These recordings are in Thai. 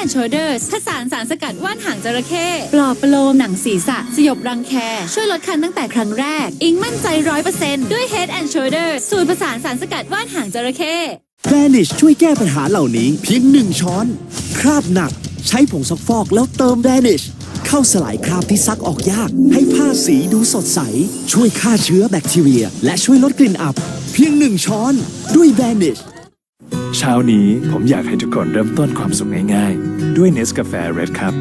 านสารสกัดว่านหางจระเข้ปลอบประโลมหนังศีรษะ สยบรังแค ช่วยลดคันตั้งแต่ครั้งแรก อิงมั่นใจร้อยเปอร์เซ็นต์ด้วย Head and Shoulder สูตรผสานสารสกัดว่านหางจระเข้ แ a นิชช่วยแก้ปัญหาเหล่านี้เพียงหนึ่งช้อน คราบหนัก ใช้ผงซักฟอกแล้วเติมแ a นิชเข้าสลายคราบที่ซักออกยาก ให้ผ้าสีดูสดใส ช่วยฆ่าเชื้อแบคทีเรีย และช่วยลดกลิ่นอับ เพียงหนึ่งช้อน ด้วยแ a นิช เช้านี้ผมอยากให้ทุกคนเริ่มต้นความสุขง่ายๆ ด้วยเนสกาแฟเรดครับ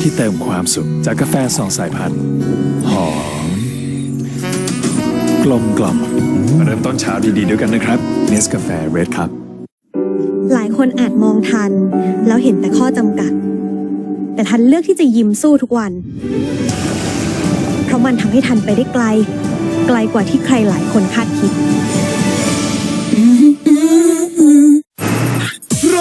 ที่เติมความสุขจากกาแฟสองสายพันธุ์หอมกลมกล่อมมาเริ่มต้นเช้าดีๆด้วยกันนะครับเนสกาแฟเรดครับ หลายคนอาจมองทัน แล้วเห็นแต่ข้อจำกัด แต่ทันเลือกที่จะยิ้มสู้ทุกวัน เพราะมันทำให้ทันไปได้ไกล ไกลกว่าที่ใครหลายคนคาดคิด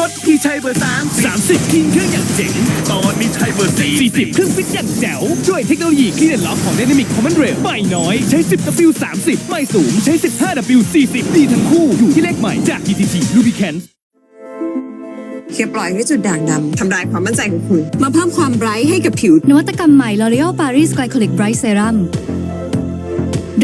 ถที่ใช้เบอร์สามสามสิบทิ้งเครื่องอย่างเจ๋ง ตอนนี้ใช้เบอร์สี่สี่สิบเครื่องฟิตอย่างแจ๋ว ด้วยเทคโนโลยีคลีนล็อกของ Dynamic Command Rail ไม่น้อยใช้ 10 W 30 ไม่สูงใช้ 15 W 40 ดีทั้งคู่อยู่ที่เลขใหม่จาก GTT Lubricants อย่าปล่อยให้จุดด่างดำทำลายความมั่นใจของคุณ มาเพิ่มความไบรท์ให้กับผิวนวัตกรรมใหม่ L'Oreal Paris Glycolic Bright Serum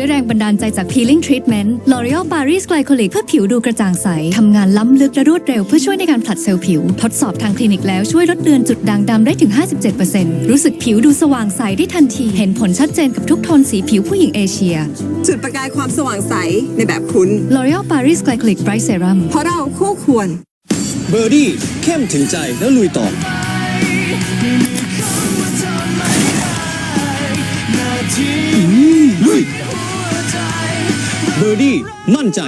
ด้วยแรงบันดาลใจจาก Peeling Treatment L'Oreal Paris Glycolic เพื่อผิวดูกระจ่างใส ทำงานล้ำลึกและรวดเร็วเพื่อช่วยในการผลัดเซลล์ผิว ทดสอบทางคลินิกแล้วช่วยลดเลือนจุดด่างดำได้ถึง 57%รู้สึกผิวดูสว่างใสได้ทันที เห็นผลชัดเจนกับทุกโทนสีผิวผู้หญิงเอเชีย จุดประกายความสว่างใสในแบบคุณ L'Oreal Paris Glycolic Bright Serum เพราะเราคู่ควร เบอร์ดี้เข้มถึงใจแล้วลุยต่อ เบอร์ดี้มั่นใจ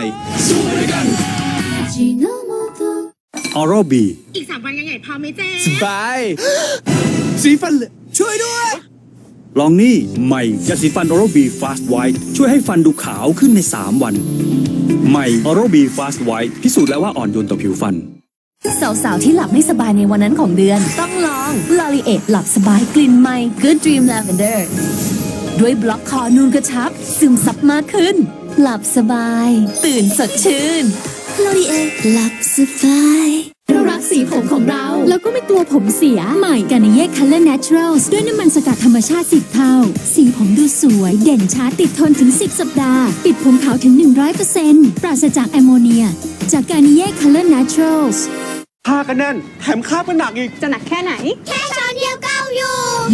ออโรบีอีกสามวันยังไงพอไหมเจ๊สบาย สีฟันเหลืองช่วยด้วย ลองนี่ใหม่ยาสีฟันออโรบีฟาสต์ไวท์ช่วยให้ฟันดูขาวขึ้นใน 3 วัน ใหม่ออโรบีฟาสต์ไวท์พิสูจน์แล้วว่าอ่อนโยนต่อผิวฟัน สาวๆ ที่หลับไม่สบายในวันนั้นของเดือน ต้องลอง l o r i e t หลับสบายกลิ่นใหม่ Good Dream Lavender ด้วยบล็อกคอนูนกระชับ ซึมซับมากขึ้น หลับสบาย ตื่นสดชื่น l o r i e t หลับสบายเรารักสีผมของเรา แล้วก็ไม่กลัวผมเสีย ใหม่กันเย่ Color Naturals ด้วยน้ำมันสกัดธรรมชาติ10เท่า สีผมดูสวย เด่นช้าติดทนถึง 10 สัปดาห์ ปิดผมขาวถึง 100%ปราศจากแอมโมเนีย จากการนิเย่ Color Naturals ผ้ากันแน่น แถมคาบกันหนักอีก จะหนักแค่ไหน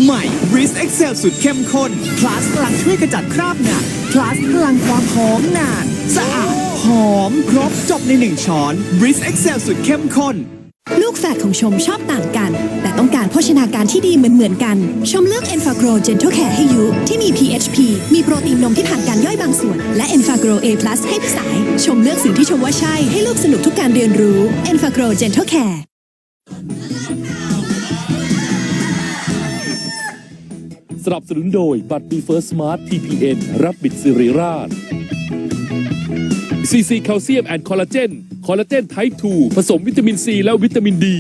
ใหม่ Breeze Excel สุดเข้มข้น Plus พลังช่วยกระจัดคราบหนัก Plus พลังความหอมนาน สะอาด หอม ครบจบในหนึ่งช้อน Breeze Excel สุดเข้มข้น ลูกแฝดของชมชอบต่างกัน แต่ต้องการโภชนาการที่ดีเหมือนเหมือนกัน ชมเลือก e n f a g r o Gentle Care ให้ยุที่มี PHP มีโปรตีนนมที่ผ่านการย่อยบางส่วน และ e n f a g r o A+ ให้พี่สาย ชมเลือกสิ่งที่ชมว่าใช่ให้ลูกสนุกทุกการเรียนรู้ e n f a g r o Gentle Care สนับสนุนโดยบัตรบีเฟิร์สสมาร์ท TPN รับบิดสิริราชซีซีแคลเซียมแอนด์คอลลาเจนคอลลาเจนไทป์ 2 ผสมวิตามินซีและวิตามินดี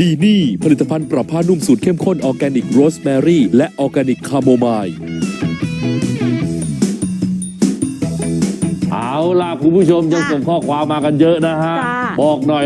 ดีนี่ ผลิตภัณฑ์ปรับผ้านุ่มสูตรเข้มข้นออร์แกนิกโรสแมรี่และออร์แกนิกคาโมไมล์เอาล่ะ คุณผู้ชมยังส่งข้อความมากันเยอะนะฮะจ้าบอกหน่อย